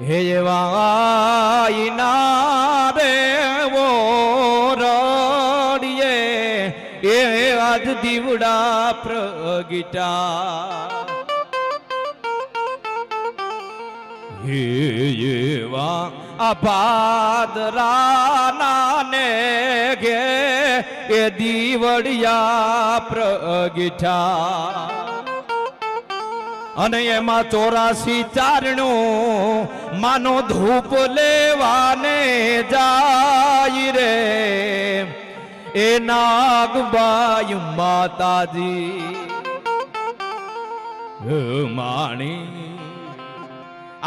હે વાઈના રે વો રડીએ. એ આજ દીવડા પ્રગીટા હે એવા આ પાદરાના ને ઘે એ દીવડિયા પ્રગટા અને એમાં ચોરાસી ચારણું માનો ધૂપ લેવાને જાય રે. એ નાગબાઈ માતાજી માણી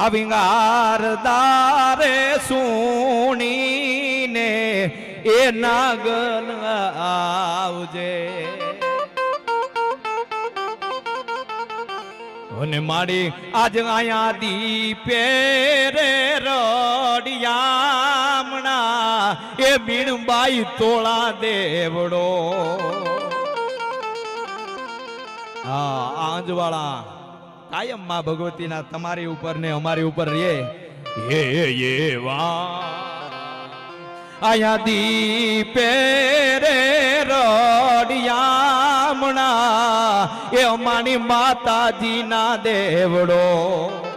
આ વિંગાર દારે સુણીને એ નાગન આવજે. અને માડી આજ આયા દીપે રે રડિયામણા, એ બીણબાઈ તોળા દેવડો. હા, આંજવાળા, કાયમમાં ભગવતીના તમારી ઉપર ને અમારી ઉપર રે. હે વા આયા દીપે રે એ અમારી માતાજીના દેવડો.